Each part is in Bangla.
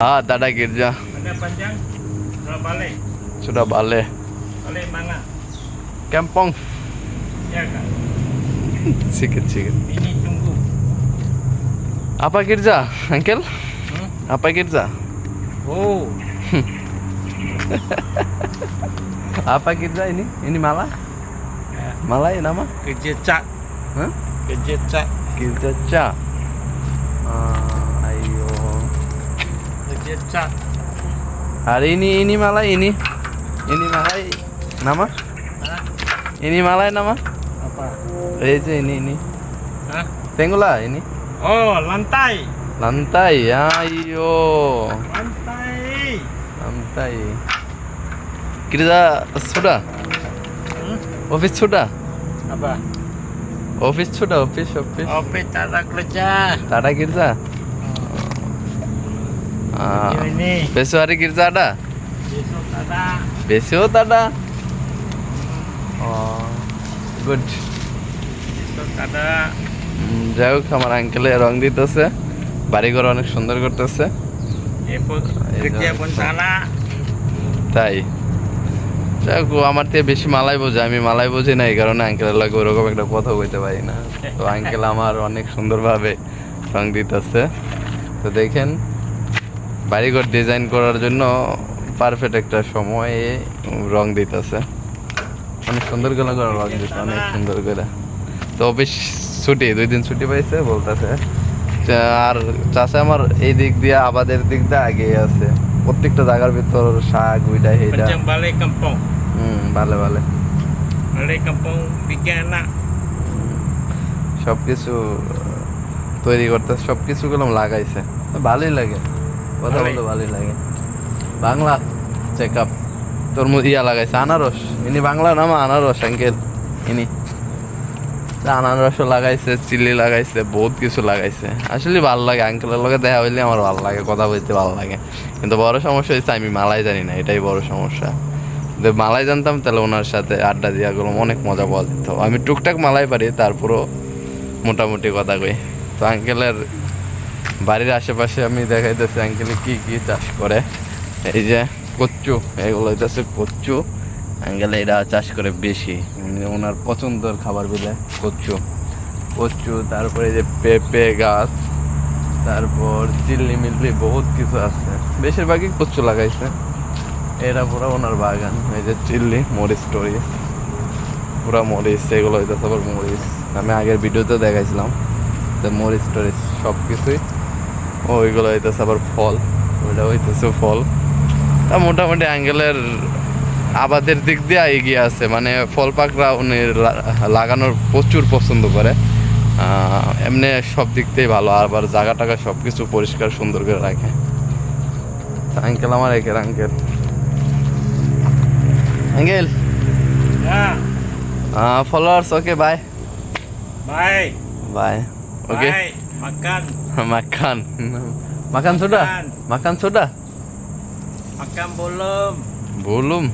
Ah, tak ada kerja. Ada panjang, sudah balik. Sudah balik. Balik mana? Kampung. Ya kan? Sikit sikit. Ini tunggu. Apa kerja, Uncle? Hmm? Apa kerja? Oh, Apa kerja ini? Ini malah? ya. Malah ya nama? kerja cat. Hah? Kerja cat. Kerja ca. Kerja cat. Hari ini ini malah ini. Ini malah nama? Hah? Ini malah nama? Apa? Eh ini ini. Hah? Tengoklah ini. Oh, lantai. Lantai, ayo. Lantai. Lantai. Kerja sudah? Hmm? Office sudah? Apa? Office sudah, office, office. Besok hari kerja ada? Besok ada. Besok ada? Oh, good. Besok ada. উম, যাই হোক আমার আঙ্কেলে রং দিতেছে বাড়িঘর অনেক সুন্দর করতেছে. তাই যাই হোক আমার থেকে বেশি মালাই বোঝে আমি মালাই বুঝি না এই কারণে আঙ্কেলের লাগে ওরকম একটা কথা বলতে পারি না তো আঙ্কেল আমার অনেক সুন্দরভাবে রং দিতেছে তো দেখেন বাড়িঘর ডিজাইন করার জন্য পারফেক্ট একটা সময় রং দিতেছে। অনেক সুন্দর করে করে রং দিতে অনেক সুন্দর করে। তো অফিস ছুটি দুই দিন ছুটি পাইছে বলতেছে। আর চাষে আমার এই দিক দিয়ে আবাদের দিক দিয়ে আগে আছে। প্রত্যেকটা জায়গার ভিতর শাক উইটা balik হুম ভালো ভালো Balik kampung bikin anak. সব কিছু তৈরি করতে সব কিছু গুলো লাগাইছে। ভালোই লাগে। কথা বলতে ভালোই লাগে। বাংলা চেক আপ ইয়া লাগাইছে আনারস। ইনি বাংলা নামা আনারস আঙ্কেল ইনি। আনারসও লাগাইছে চিলি লাগাইছে বহুত কিছু লাগাইছে। আসলে ভালো লাগে আঙ্কেলের লগে দেখা হইলে আমার ভালো লাগে কথা বলতে ভালো লাগে। কিন্তু বড় সমস্যা হচ্ছে আমি মালাই জানি না এটাই বড় সমস্যা। মালাই জানতাম তাহলে ওনার সাথে আড্ডা দিয়া গেলাম অনেক মজা পাওয়া যেত। আমি টুকটাক মালাই পারি তারপরও মোটামুটি কথা কই। তো আঙ্কেলের বাড়ির আশেপাশে আমি দেখাইতেছি আঙ্কেলে কি কি চাষ করে। এই যে কচ্চু, এগুলো হইতেছে কচ্চু। আঙ্কেলে এটা চাষ করে বেশি। ওনার পছন্দের খাবার বলে কচ্চু। কচ্চু, তারপরে যে পেঁপে গাছ, তারপর চিল্লি মিল্লি বহুত কিছু আছে। বেশিরভাগই কচ্চু লাগাইছে। এরা পুরো ওনার বাগান। এই যে চিল্লি, মরিচ টরিচ। পুরা মরিচ, এগুলো হইতেছে আবার মরিচ। আমি আগের ভিডিওতে দেখাইছিলাম যে মরিচ টরিচ সব কিছুই ওইগুলো হইতেছে আবার ফল। ওইটা হইতেছে ফল। তা মোটামুটি অ্যাঙ্গেলের আবাদের দিক দিয়ে এগিয়ে আছে। মানে ফল পাকড়া উনি লাগানোর প্রচুর পছন্দ করে। এমনি সব দিক দিয়েই ভালো। আবার জায়গা টাকা সব কিছু পরিষ্কার সুন্দর করে রাখে। আঙ্কেল আমার একের uncle uncle Ya. followers bye bye okay Baik. Makan. makan makan sudah Makan. sudah Makan belum. belum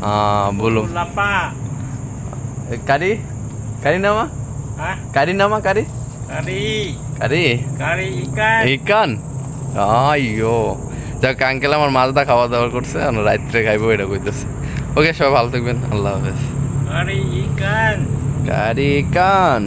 ah belum. Eh, kari kari nama Hah? kari nama kari Kari. kari Kari ikan. ইকান আইয়ো যাক আঙ্কেল আমার মাছটা খাওয়া দাওয়া করছে আর রাত্রে খাইবো এটা কইতেছে ওকে সবাই ভালো থাকবেন আল্লাহ হাফেজ Kari ikan. কারি কান